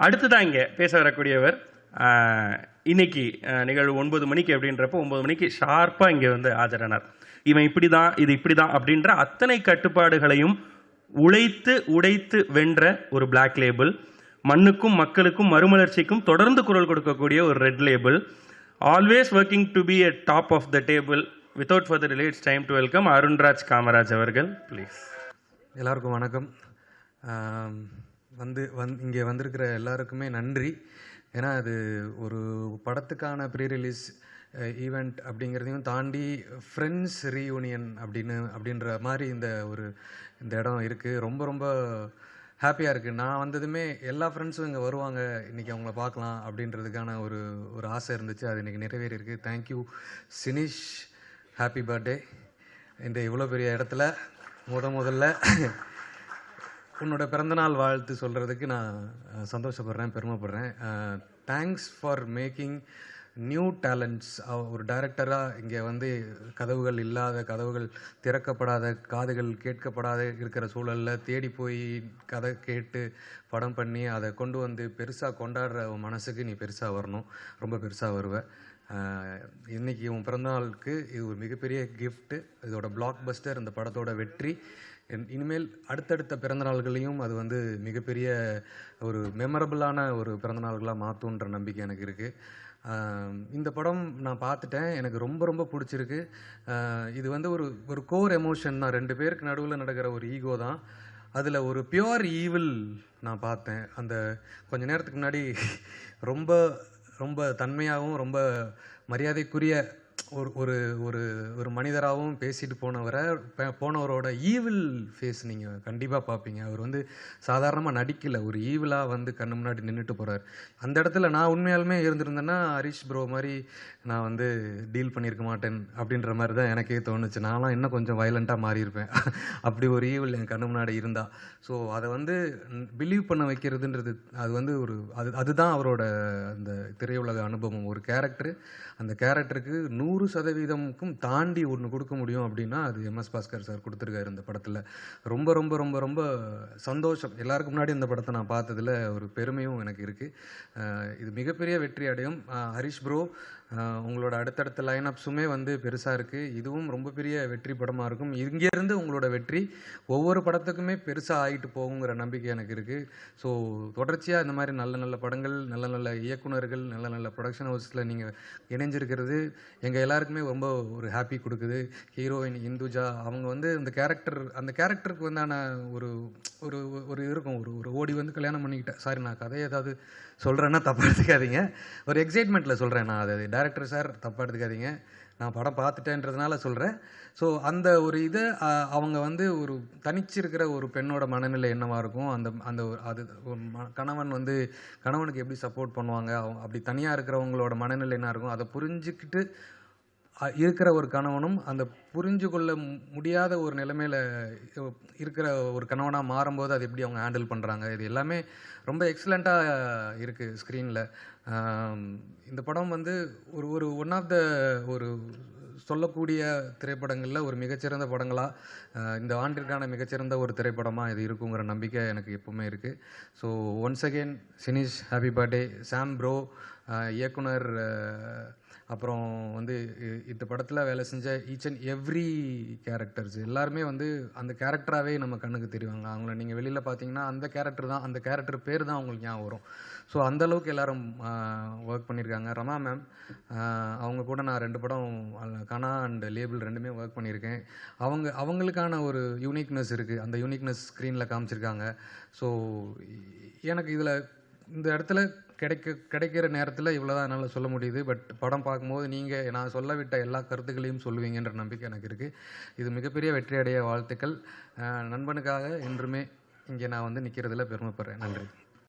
அடுத்ததான் இங்கே பேச வரக்கூடியவர் இன்னைக்கு நிகழ்வு ஒன்பது மணிக்கு அப்படின்றப்போ ஒன்பது மணிக்கு ஷார்ப்பாக இங்கே வந்து ஆஜரானார். இவன் இப்படி தான் இது இப்படி தான் அப்படின்ற அத்தனை கட்டுப்பாடுகளையும் உழைத்து உடைத்து வென்ற ஒரு பிளாக் லேபிள் மண்ணுக்கும் மக்களுக்கும் மறுமலர்ச்சிக்கும் தொடர்ந்து குரல் கொடுக்கக்கூடிய ஒரு red label always working to be a top of the table without further delay it's time to welcome Arunraj Kamaraj அவர்கள் ப்ளீஸ் எல்லாருக்கும் வணக்கம். வந்து வந் இங்கே வந்திருக்கிற எல்லாருக்குமே நன்றி. ஏன்னா அது ஒரு படத்துக்கான ப்ரீ ரிலீஸ் ஈவெண்ட் அப்படிங்கிறதையும் தாண்டி ஃப்ரெண்ட்ஸ் ரீயூனியன் அப்படின்னு அப்படின்ற மாதிரி இந்த ஒரு இந்த இடம் இருக்குது ரொம்ப ரொம்ப ஹாப்பியாக இருக்குது நான் வந்ததுமே எல்லா ஃப்ரெண்ட்ஸும் இங்கே வருவாங்க. இன்றைக்கி அவங்கள பார்க்கலாம் அப்படின்றதுக்கான ஒரு ஒரு ஆசை இருந்துச்சு. அது இன்றைக்கி நிறைவேறியிருக்கு. Thank you Sinish happy birthday இந்த இவ்வளோ பெரிய இடத்துல முத முதல்ல உன்னோட பிறந்தநாள் வாழ்த்து சொல்கிறதுக்கு நான் சந்தோஷப்படுறேன் பெருமைப்படுறேன். Thanks for making new talents ஒரு டைரக்டராக இங்கே வந்து கதவுகள் இல்லாத கதவுகள் திறக்கப்படாத காதுகள் கேட்கப்படாத இருக்கிற சூழலில் தேடி போய் கதை கேட்டு படம் பண்ணி அதை கொண்டு வந்து பெருசாக கொண்டாடுற மனசுக்கு நீ பெருசாக வரணும். ரொம்ப பெருசாக வருவ. இன்றைக்கி இன்னைக்கு உன் பிறந்தநாளுக்கு இது ஒரு மிகப்பெரிய கிஃப்ட்டு இதோட பிளாக் பஸ்டர் இந்த படத்தோட வெற்றி. இனிமேல் அடுத்தடுத்த பிறந்தநாள்களையும் அது வந்து மிகப்பெரிய ஒரு மெமரபிளான ஒரு பிறந்தநாள்களாக மாற்றுன்ற நம்பிக்கை எனக்கு இருக்குது இந்த படம் நான் பார்த்துட்டேன். எனக்கு ரொம்ப ரொம்ப பிடிச்சிருக்கு. இது வந்து ஒரு ஒரு கோர் எமோஷன் தான். ரெண்டு பேருக்கு நடுவில் நடக்கிற ஒரு ஈகோ தான். அதில் ஒரு பியோர் ஈவில் நான் பார்த்தேன். அந்த கொஞ்ச நேரத்துக்கு முன்னாடி ரொம்ப ரொம்ப தன்மையாகவும் ரொம்ப மரியாதைக்குரிய ஒரு ஒரு ஒரு ஒரு மனிதராகவும் பேசிட்டு போனவரை போனவரோட ஈவில் ஃபேஸ் நீங்கள் கண்டிப்பாக பார்ப்பீங்க அவர் வந்து சாதாரணமாக நடிக்கல. ஒரு ஈவிலாக வந்து கண்ணு முன்னாடி நின்றுட்டு போகிறார் அந்த இடத்துல நான் உண்மையாலுமே இருந்திருந்தேன்னா ஹரிஷ் ப்ரோ மாதிரி நான் வந்து டீல் பண்ணியிருக்க மாட்டேன் அப்படின்ற மாதிரி தான் எனக்கே தோணுச்சு. நானும் இன்னும் கொஞ்சம் வயலண்ட்டாக மாறியிருப்பேன். அப்படி ஒரு ஈவில் என் கண்ணு முன்னாடி இருந்தா. ஸோ அதை வந்து பிலீவ் பண்ண வைக்கிறதுன்றது அது வந்து ஒரு அது அதுதான் அவரோட அந்த திரையுலக அனுபவம். ஒரு கேரக்டர் அந்த கேரக்டருக்கு நூறு சதவீதமுக்கும் தாண்டி ஒன்று கொடுக்க முடியும் அப்படின்னா அது எம்எஸ் பாஸ்கர் சார் கொடுத்துருக்காரு இந்த படத்தில். ரொம்ப ரொம்ப ரொம்ப ரொம்ப சந்தோஷம். எல்லாருக்கும் முன்னாடி இந்த படத்தை நான் பார்த்ததில் ஒரு பெருமையும் எனக்கு இருக்குது இது மிகப்பெரிய வெற்றி அடையும். ஹரிஷ் ப்ரோ உங்களோட அடுத்தடுத்த லைன் அப்ஸுமே வந்து பெருசாக இருக்குது இதுவும் ரொம்ப பெரிய வெற்றி படமாக இருக்கும். இங்கேருந்து உங்களோட வெற்றி ஒவ்வொரு படத்துக்குமே பெருசாக ஆகிட்டு போகுங்கிற நம்பிக்கை எனக்கு இருக்குது ஸோ தொடர்ச்சியாக இந்த மாதிரி நல்ல நல்ல படங்கள் நல்ல நல்ல இயக்குனர்கள் நல்ல நல்ல ப்ரொடக்ஷன் ஹவுஸில் நீங்கள் இணைஞ்சிருக்கிறது எங்கள் எல்லாருக்குமே ரொம்ப ஒரு ஹாப்பி கொடுக்குது. ஹீரோயின் இந்துஜா அவங்க வந்து அந்த கேரக்டர் அந்த கேரக்டருக்கு வந்தான ஒரு ஒரு ஒரு இருக்கும். ஒரு ஒரு ஓடி வந்து கல்யாணம் பண்ணிக்கிட்டேன் சாரி நான் கதையை ஏதாவது சொல்கிறேன்னா தப்பாக எடுத்துக்காதீங்க. ஒரு எக்ஸைட்மெண்ட்டில் சொல்கிறேன் நான் அது. டேரக்டர் சார் தப்பாக எடுத்துக்காதீங்க. நான் படம் பார்த்துட்டேன்றதுனால சொல்கிறேன் ஸோ அந்த ஒரு இதை அவங்க வந்து ஒரு தனிச்சிருக்கிற ஒரு பெண்ணோட மனநிலை என்னவாக இருக்கும்? அந்த அந்த அது ம- கணவன் வந்து கணவனுக்கு எப்படி சப்போர்ட் பண்ணுவாங்க? அவங்க அப்படி தனியாக இருக்கிறவங்களோட மனநிலை என்ன இருக்கும்? அதை புரிஞ்சுக்கிட்டு இருக்கிற ஒரு கணவனும் அந்த புரிஞ்சு கொள்ள முடியாத ஒரு நிலைமையில் இருக்கிற ஒரு கணவனாக மாறும்போது அது எப்படி அவங்க ஹேண்டில் பண்ணுறாங்க இது எல்லாமே ரொம்ப எக்ஸலண்ட்டாக இருக்குது ஸ்க்ரீனில். இந்த படம் வந்து ஒரு ஒரு ஒன் ஆஃப் த ஒரு சொல்லக்கூடிய திரைப்படங்களில் ஒரு மிகச்சிறந்த படங்களாக இந்த ஆண்டிற்கான மிகச்சிறந்த ஒரு திரைப்படமாக இது இருக்குங்கிற நம்பிக்கை எனக்கு எப்பவுமே இருக்குது so once again Sinish happy birthday Sam bro இயக்குனர் அப்புறம் வந்து இந்த படத்தில் வேலை செஞ்ச ஈச் அண்ட் எவ்ரி கேரக்டர்ஸ் எல்லாருமே வந்து அந்த கேரக்டராகவே நம்ம கண்ணுக்கு தெரிவாங்க. அவங்கள நீங்கள் வெளியில் பார்த்தீங்கன்னா அந்த கேரக்டர் தான் அந்த கேரக்டர் பேர் தான் அவங்களுக்கு ஞாபகம் வரும். ஸோ அந்த அளவுக்கு எல்லாரும் ஒர்க் பண்ணியிருக்காங்க ரமா மேம் அவங்க கூட நான் ரெண்டு படம் கனா அண்ட் லேபிள் ரெண்டுமே ஒர்க் பண்ணியிருக்கேன் அவங்க அவங்களுக்கான ஒரு யூனிக்னஸ் இருக்குது அந்த யூனிக்னஸ் ஸ்க்ரீனில் காமிச்சிருக்காங்க. ஸோ எனக்கு இதில் இந்த இடத்துல கிடைக்க கிடைக்கிற நேரத்தில் இவ்வளோ தான் என்னால் சொல்ல முடியுது. பட் படம் பார்க்கும்போது நீங்கள் நான் சொல்ல விட்ட எல்லா கருத்துக்களையும் சொல்லுவீங்கன்ற நம்பிக்கை எனக்கு இருக்குது இது மிகப்பெரிய வெற்றி அடைய வாழ்த்துக்கள் நண்பனுக்காக என்றுமே இங்கே நான் வந்து நிற்கிறதுல பெருமைப்படுறேன். நன்றி.